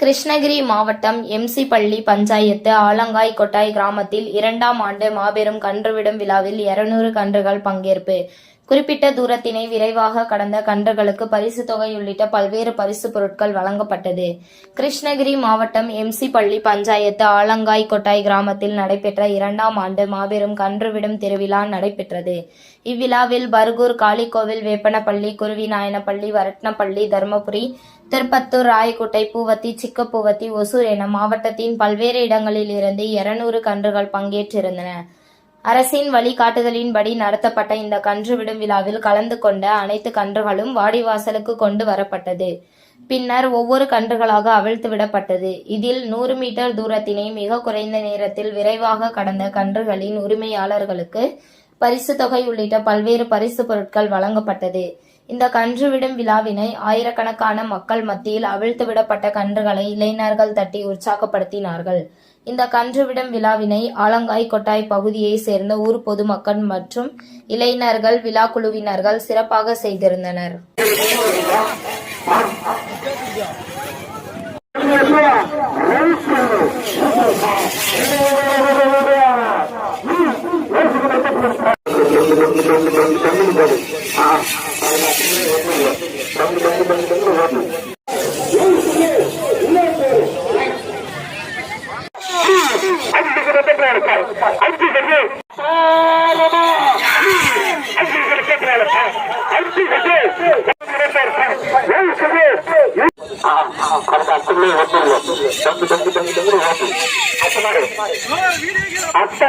கிருஷ்ணகிரி மாவட்டம் எம்சி பள்ளி பஞ்சாயத்து ஆலங்காய் கொட்டாய் கிராமத்தில் இரண்டாம் ஆண்டு மாபெரும் கன்றுவிடும் விழாவில் 200 கன்றுகள் பங்கேற்பு. குறிப்பிட்ட தூரத்தினை விரைவாக கடந்த கன்றுகளுக்கு பரிசு தொகை உள்ளிட்ட பல்வேறு பரிசு பொருட்கள் வழங்கப்பட்டது. கிருஷ்ணகிரி மாவட்டம் எம்சி பள்ளி பஞ்சாயத்து ஆலங்காய் கொட்டாய் கிராமத்தில் நடைபெற்ற இரண்டாம் ஆண்டு மாபெரும் கன்றுவிடும் திருவிழா நடைபெற்றது. இவ்விழாவில் பர்கூர் காளிக்கோவில் வேப்பனப்பள்ளி குருவிநாயனப்பள்ளி வரட்னப்பள்ளி தருமபுரி திருப்பத்தூர் ராயக்கோட்டை பூவத்தி சிக்கப்பூவத்தி ஒசூர் என மாவட்டத்தின் பல்வேறு இடங்களில் இருந்து 200 கன்றுகள் பங்கேற்றிருந்தன. அரசின் வழிகாட்டுதலின்படி நடத்தப்பட்ட இந்த கன்று விடும் விழாவில் கலந்து கொண்ட அனைத்து கன்றுகளும் வாடிவாசலுக்கு கொண்டு வரப்பட்டது. பின்னர் ஒவ்வொரு கன்றுகளாக அவிழ்த்து விடப்பட்டது. இதில் நூறு மீட்டர் தூரத்தினை மிக குறைந்த நேரத்தில் விரைவாக கடந்த கன்றுகளின் உரிமையாளர்களுக்கு பரிசு தொகை உள்ளிட்ட பல்வேறு பரிசு பொருட்கள் வழங்கப்பட்டது. இந்த கன்று விடும் விழாவினை ஆயிரக்கணக்கான மக்கள் மத்தியில் அவிழ்த்து விடப்பட்ட கன்றுகளை இளைஞர்கள் தட்டி உற்சாகப்படுத்தினார்கள். இந்த கன்றுவிடம் விழாவினை ஆலங்காய் கொட்டாய் பகுதியை சேர்ந்த ஊர் பொதுமக்கள் மற்றும் இளைஞர்கள் விழா குழுவினர்கள் சிறப்பாக செய்திருந்தனர். அத்த